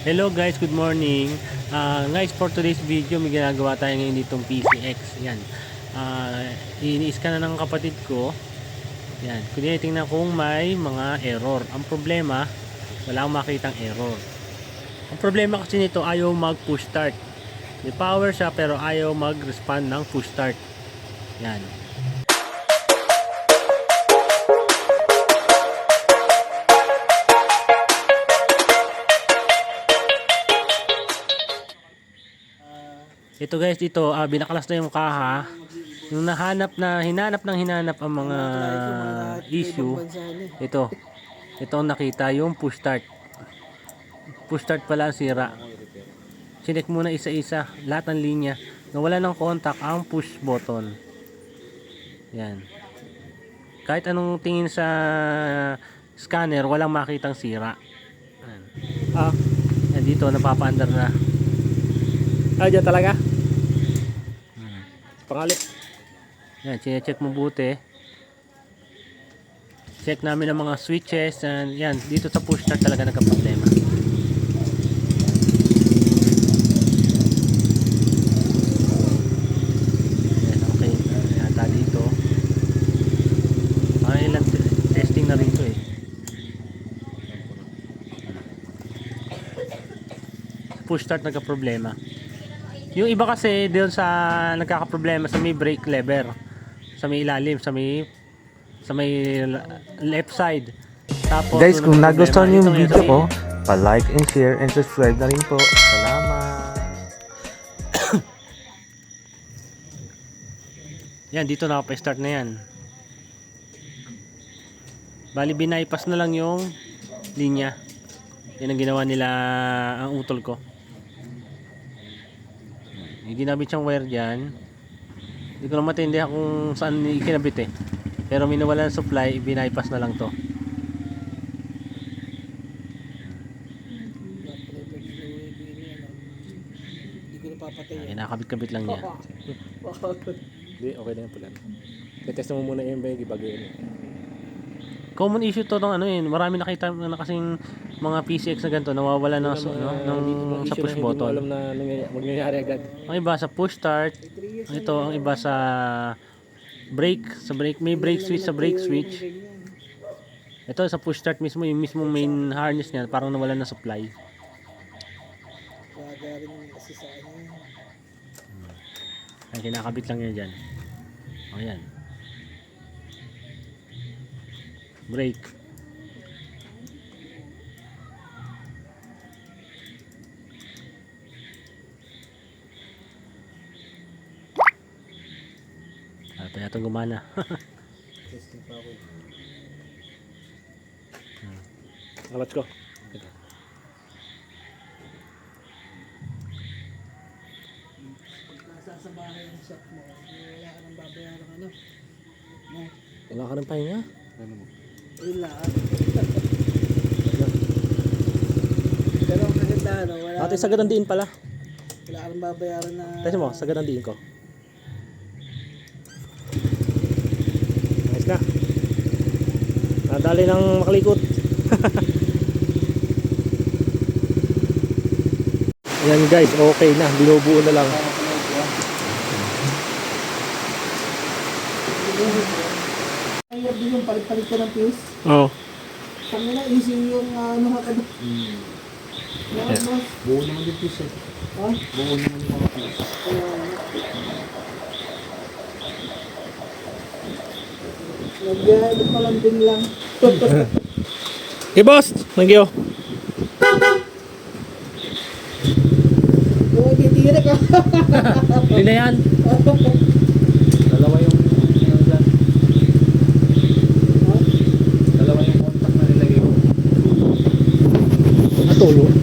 Hello guys, good morning. Ah, guys, for today's video, may ginagawa tayo ngayon ditong PCX. Yan. Ah, iniis ka na ng kapatid ko. Yan. Kundi tingnan kung may mga error. Ang problema, wala akong makitang error. Ang problema kasi nito, ayaw mag push start. May power siya pero ayaw mag-respond ng push start. Yan. Ito guys, ito ah, binakalas na yung kaha. Yung nahanap na hinanap ng hinanap ang mga issue. Ito. Ito ang nakita yung push start. Push start pala ang sira. Sinek muna isa-isa lahat ng linya. Nawala ng contact ang push button. Yan. Kahit anong tingin sa scanner, walang makitang sira. Yan. Ah, Yan dito, napapaandar na. ah dyan talaga? Pangalit. Yan, check mo buti. Check namin ang mga switches and yan, dito sa push start talaga nagka-problema. Okay. Yata dito. Te- testing na rito eh. Push start nagka-problema. Yung iba kasi doon sa nagkakaproblema sa may brake lever, sa may ilalim, sa may sa may left side. Tapos Guys, kung nagustuhan yung video ko, pa-like and share and subscribe na rin po. Salamat! Yan, dito nakapa-start na yan. Bali, binaypass na lang yung linya. Yan ang ginawa nila ang utol ko. Yung ginabit siyang wire dyan. Hindi ko lang matindihan kung saan ikinabit eh. Pero minawala ng supply, binaypass na lang to. Yan, nakakabit-kabit lang niya. Hindi, okay na yung pula. Test mo muna yung bag, yun. Common issue to ng ano yun. Marami nakita na kasing mga PCX na ganito nawawala ng, so, no, ng sa push Hindi mo button. alam na mangyayari agad. Ang iba sa push start. Ito ang iba sa brake, sa brake, may brake switch sa brake switch. Ito sa push start mismo, yung mismong main harness niya, parang nawala ng supply. Ano. Ay, kinakabit lang niya dyan. O yan. Brake. Ah, pa yata gumana. Testing pa ako. Kalat ko. nasa sa bahay ang shop mo, wala ka nang babayaran ano. Wala ka ng pahinga? Wala. Pero ang kagandahan, no, wala, Ate, sagad ang diin pala. wala ka nang babayaran na... Test mo, sagad ang diin ko. Nice na. Nadali ng makalikot. Yan guys, okay na. Binubuo na lang. Ay, yun yung palit-palit ko ng fuse. Oo. Kung na, easy yung uh, ano ka doon. Yes, boss. Buo naman yung piece eh. Ha? Buo naman yung mga piece. Nag-ano pa lang din lang. Okay, boss. Thank you. Titirik ah. Hindi na yan. Dalawa yung ano dyan. Dalawa yung contact na nilagay ko. Natulog.